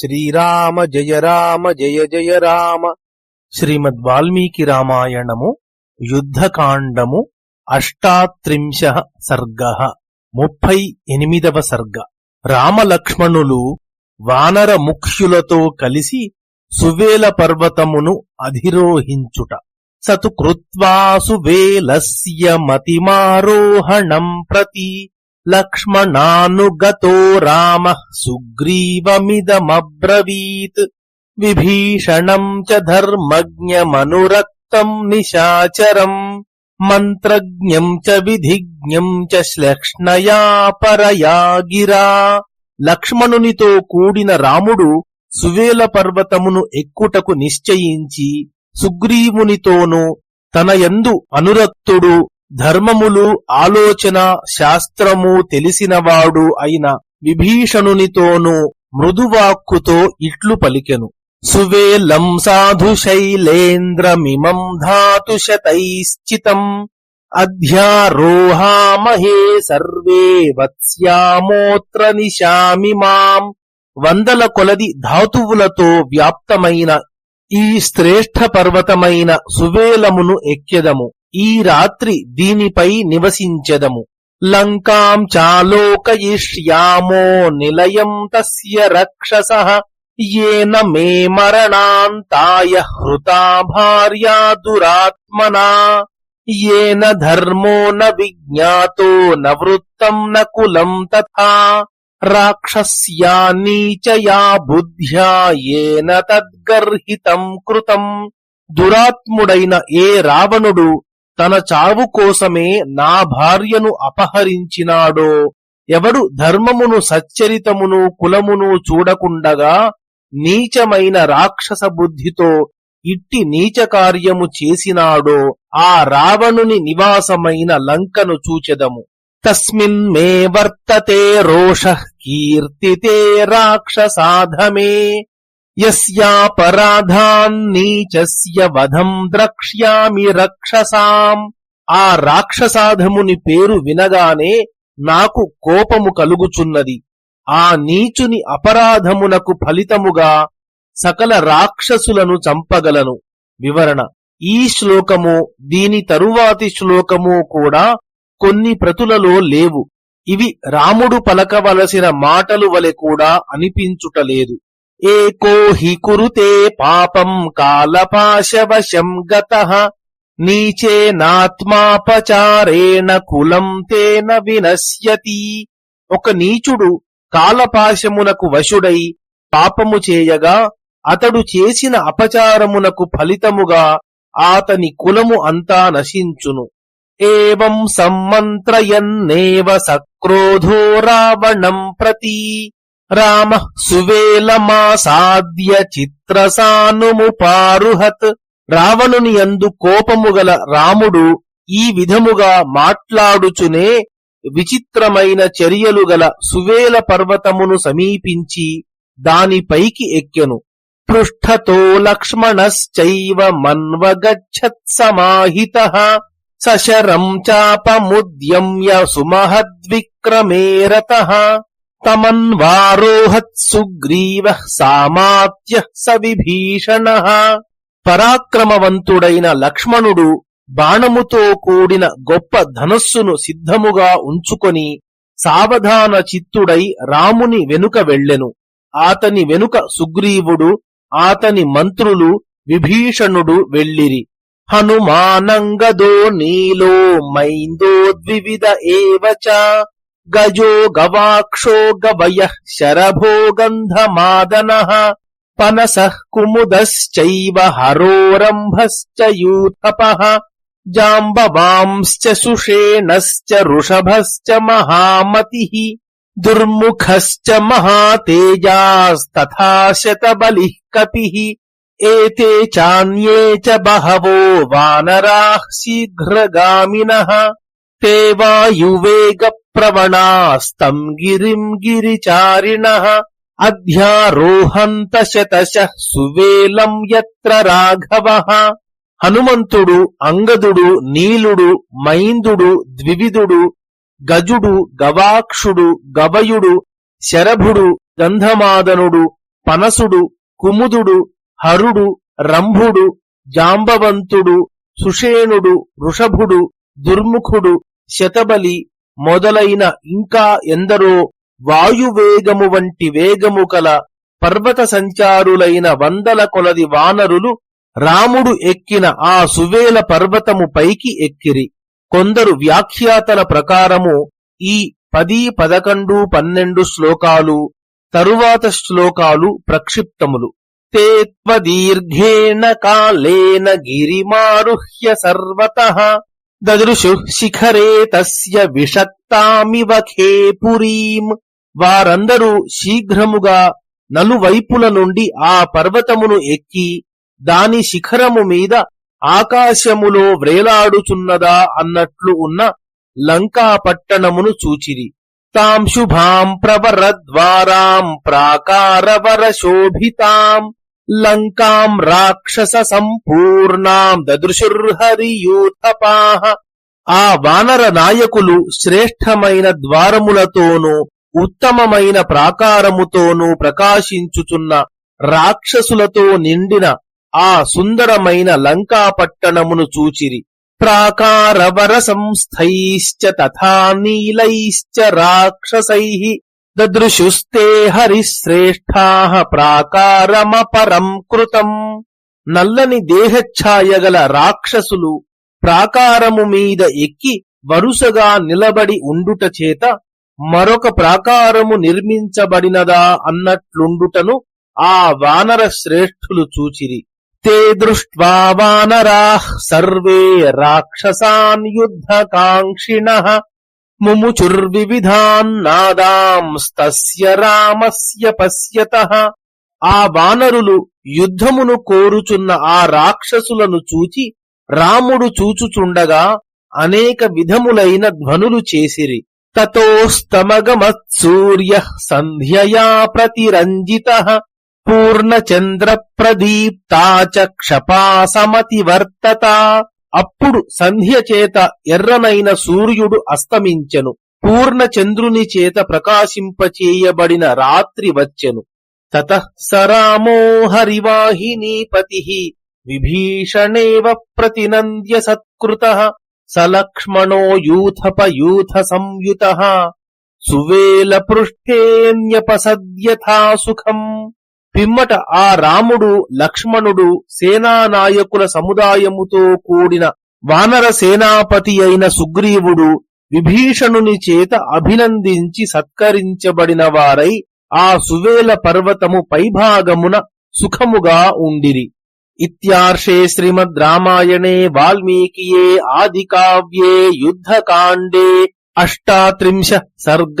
శ్రీరామ జయ రామ జయ జయ రామ. శ్రీమద్ వాల్మీకి రామాయణము యుద్ధకాండము అష్టాత్రింశ సర్గ ముప్పై ఎనిమిదవ సర్గ. రామలక్ష్మణులు వానర ముఖ్యులతో కలిసి సువేల పర్వతమును అధిరోహించుట. సతు కృత్వా సువేలస్య మతిమారోహణం ప్రతి లక్ష్మణానుగతో రామ సుగ్రీవమిదమబ్రవీత్ విభీషణం చ ధర్మజ్ఞమనురక్తం నిశాచరం మంత్రజ్ఞం చ విధిజ్ఞం చ శ్లక్ష్ణయా పరయా గిరా లక్ష్మణునితో కూడిన రాముడు సువేల పర్వతమును ఎక్కుటకు నిశ్చయించి సుగ్రీవునితోనూ తన యందు అనురక్తుడు ధర్మములు ఆలోచన శాస్త్రము తెలిసినవాడు అయిన విభీషణునితోనూ మృదువాక్కుతో ఇట్లు పలికెను. సువేలం సాధు శైలేంద్రమిమం ధాతు శతైశ్చితం. అధ్యారోహామహే సర్వే వత్స్యామోత్ర నిశామిమాం వందల కొలది ధాతువులతో వ్యాప్తమైన ఈ శ్రేష్ఠ పర్వతమైన సువేలమును ఎక్కెదము. ఈ రాత్రి దీనిపై నివసించెదము. లంకాం చాలోకయిష్యామో నిలయం తస్య రక్షస. ఏన మే మరణాంతాయ హృతా భార్యా దురాత్మనా. ఏన ధర్మో న విజ్ఞాతో న వృత్తం న కులం తథా. రాక్షస్యా నీచయా బుద్ధ్యా ఏన తద్గర్హితం కృతం. దురాత్ముడైన ఏ రావణుడు తన చావు కోసమే నా భార్యను అపహరించినాడో ఎవడు ధర్మమును సచ్చరితమును కులమును చూడకుండగా నీచమైన రాక్షస బుద్ధితో ఇట్టి నీచ కార్యము చేసినాడో ఆ రావణుని నివాసమైన లంకను చూచెదము. తస్మిన్ మే వర్తతే రోష కీర్తితే రాక్షసాధమే. యస్యాపరాధాన్నీచస్య వధం ద్రక్ష్యామి రక్షసాం. ఆ రాక్షసాధముని పేరు వినగానే నాకు కోపము కలుగుచున్నది. ఆ నీచుని అపరాధమునకు ఫలితముగా సకల రాక్షసులను చంపగలను. వివరణ. ఈ శ్లోకము దీని తరువాతి శ్లోకము కూడా కొన్ని ప్రతులలో లేవు. ఇవి రాముడు పలకవలసిన మాటలు వలె కూడా అనిపించుటలేదు ఏకో హి కురుతే పాపం కాలపాశవశం గత నీచేనాత్మాపచారేణ కులం తేన వినశ్యతి. ఒక నీచుడు కాలపాశమునకు వశుడై పాపము చేయగా అతడు చేసిన అపచారమునకు ఫలితముగా ఆతని కులము అంతా నశించును. ఏం సమ్మంత్రయన్నేవ సక్రోధో రావణం ప్రతి రామ సువేలమాసాద్య చిత్రసానుముపారుహత్. రావణుని యందు కోపము గల రాముడు ఈ విధముగా మాట్లాడుచునే విచిత్రమైన చర్యలు గల సువేల పర్వతమును సమీపించి దానిపైకి ఎక్కెను. పృష్ఠతో లక్ష్మణశ్చైవ మన్వగచ్చత్ సమాహిత. సశరం చాపముద్యమ్య సుమహద్విక్రమేరత. తమన్వారోహత్ సుగ్రీవ సామాత్య స విభీషణ పరాక్రమవంతుడైన లక్ష్మణుడు బాణముతో కూడిన గొప్ప ధనస్సును సిద్ధముగా ఉంచుకొని సావధాన చిత్తుడై రాముని వెనుక వెళ్ళెను. ఆతని వెనుక సుగ్రీవుడు ఆతని మంత్రులు విభీషణుడు వెళ్ళిరి. హనుమానంగదో నీలో మైందో ద్వివిధ ఏవచ गजो गवाक्षो गवय शरभो गन्धमादनः पनस कुमुदश्चैव हरोरम्भश्च यूथपः जाम्बवांश्च सुषेणश्च ऋषभश्च महामति दुर्मुखश्च महातेजास्तथा शतबलिः कपिः एते चान्ये च बहवो वानराः शीघ्रगामिनः ते वायुवेग वायुवेगप्रवणास्तं गिरिम् गिरिचारिणः అధ్యారోహంత శతశః సువేలం యత్ర రాఘవః హనుమంతుడు అంగదుడు నీలుడు మైందుడు ద్వివిధుడు గజుడు గవాక్షుడు గవయుడు శరభుడు గంధమాదనుడు పనసుడు కుముదుడు హరుడు రంభుడు జాంబవంతుడు సుషేణుడు వృషభుడు దుర్ముఖుడు శతబలి మొదలైన ఇంకా ఎందరో వాయువేగము వంటి వేగము కల పర్వత సంచారులైన వందల కొలది వానరులు రాముడు ఎక్కిన ఆ సువేల పర్వతము పైకి ఎక్కిరి. కొందరు వ్యాఖ్యాతల ప్రకారము ఈ పది పదకొండు పన్నెండు శ్లోకాలు తరువాత శ్లోకాలు ప్రక్షిప్తములు. తేత్వదీర్ఘేణ కాలేన గిరిమారుహ్య సర్వత దదృశు శిఖరే తస్య విషక్తామివ ఖేపురీం వారందరూ శీఘ్రముగా నలువైపుల నుండి ఆ పర్వతమును ఎక్కి దాని శిఖరము మీద ఆకాశములో వ్రేలాడుచున్నదా అన్నట్లు ఉన్న లంకా పట్టణమును చూచిరి తాం శుభాం ప్రవరద్వారాం ప్రాకారవర శోభితాం లంకాం రాక్షస సంపూర్ణాం దదృశుర్హరియూథపాహ ఆ వానర నాయకులు శ్రేష్టమైన ద్వారములతోనూ ఉత్తమమైన ప్రాకారముతోనూ ప్రకాశించుచున్న రాక్షసులతో నిండిన ఆ సుందరమైన లంకా పట్టణమును చూచిరి ప్రాకారవర సంస్థైశ్చ తథా నీలైశ్చ రాక్షసై దదృశుస్తే హరిశ్రేష్టా ప్రాకారమపరం కృతం. నల్లని దేహఛాయగల రాక్షసులు ప్రాకారము మీద ఎక్కి వరుసగా నిలబడి ఉండుట చేత మరొక ప్రాకారము నిర్మించబడినదా అన్నట్లుండుటను ఆ వానర శ్రేష్ఠులు చూచిరి. తే దృష్ట్వా వానరాః సర్వే రాక్షసాన్ యుద్ధకాంక్షిణ ముముచుర్వివిధాన్నాదాంస్తస్య రామస్య పశ్యత. ఆ వానరులు యుద్ధమును కోరుచున్న ఆ రాక్షసులను చూచి రాముడు చూచుచుండగా అనేక విధములైన ధ్వనులు చేసిరి. తతోస్తమగమత్సూర్య సంధ్యయా ప్రతిరంజిత. పూర్ణచంద్ర ప్రదీప్తా క్షపాసమతివర్తత. అప్పుడు సంధ్య చేత ఎర్రనైన సూర్యుడు అస్తమించెను. పూర్ణచంద్రుని చేత ప్రకాశింపచేయబడిన రాత్రి వచ్చెను. తత సరామో హరివాహినీపతి విభీషణేవ ప్రతినంద్య సత్కృత సలక్ష్మణో యూథపయూథ సంయుత సువేల పృష్ఠేన్యపసద్యథా సుఖం పిమ్మట ఆ రాముడు లక్ష్మణుడు సేనానాయకుల సముదాయముతో కూడిన వానర సేనాపతి అయిన సుగ్రీవుడు విభీషణుని చేత అభినందించి సత్కరించబడిన వారై ఆ సువేల పర్వతము పైభాగమున సుఖముగా ఉండిరి. ఇత్యార్షే శ్రీమద్ రామాయణే వాల్మీకియే ఆది కావ్యే యుద్ధకాండే అష్టాత్రింశ సర్గ.